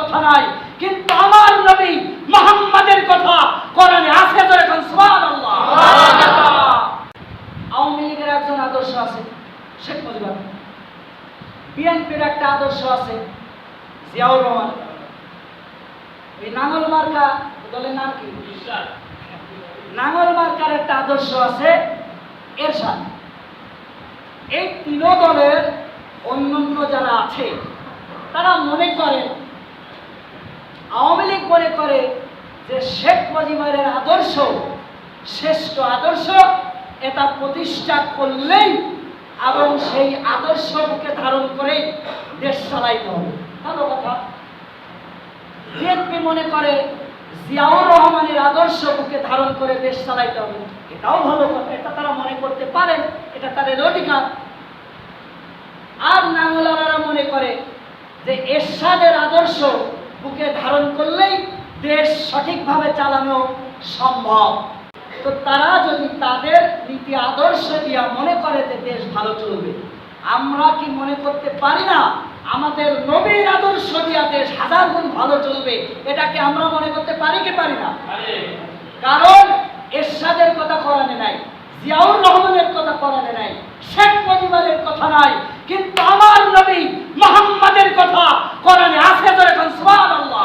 কথা নাই কিন্তু আমার নবী মোহাম্মদের কথা কোরআনে আছে তো এখন সুবহানাল্লাহ। আওয়ামী লীগের একজন আদর্শ আছে শেখ মুজিবুর। বিএনপির একটা আদর্শ আছে জিয়াউর রহমান। এই নাঙ্গল মার্কা দলের নাম কি? নাঙ্গল মার্কার একটা আদর্শ আছে এর এরশাদ। এই তিন দলের অন্যান্য যারা আছে তারা মনে করেন আওয়ামী লীগ মনে করে যে শেখ মুজিবের আদর্শ, শ্রেষ্ঠ আদর্শ এটা প্রতিষ্ঠা করলেই এবং সেই আদর্শকে ধারণ করে দেশ চালাইতে হবে। ভালো কথা? বিএনপি মনে করে জিয়াউর রহমানের আদর্শ বুকে ধারণ করে দেশ চালাইতে হবে। এটাও ভালো কথা, এটা তারা মনে করতে পারেন, এটা তাদের অধিকার। আর নাঙ্গলারা মনে করে যে এরশাদের আদর্শ বুকে ধারণ করলেই দেশ সঠিকভাবে চালানো সম্ভব। তো তারা যদি তাদের নীতি আদর্শ দিয়া মনে করে যে দেশ ভালো চলবে আমরা কি মনে করতে পারি না আমাদের নবীর আদর্শ দিয়া দেশ হাজার গুণ ভালো চলবে? এটাকে আমরা মনে করতে পারি কি পারি না? কারণ এরশাদের কথা কোরআনে নাই জিয়াউর রহমানের কথা কোরআনে নাই শেখ মুজিবের কথা নাই। কিন্তু আমার নবী মোহাম্মদের কথা কোরআনে আছে তো এখন সুবহানাল্লাহ।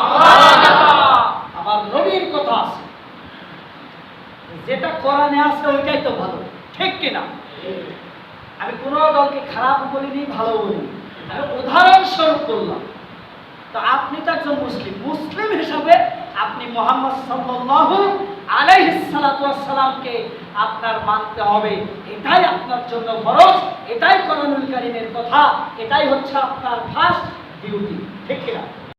আমার নবীর কথা আছে। যেটা কোরআনে আছে ওইটাই তো ভালো। ঠিক কিনা আমি কোনো দলকে খারাপ বলিনি ভালো বলিনি। আমি উদাহরণস্বরূপ করলাম তো আপনি তো একজন মুসলিম। মুসলিম হিসাবে আপনি মোহাম্মদ সাল্লাল্লাহু আলাইহিস সালাতু আপনার মানতে হবে। এটাই আপনার জন্য ফরজ, এটাই করণুল কারিমের কথা, এটাই হচ্ছে আপনার ফার্স্ট ডিউটি ঠিক কিনা?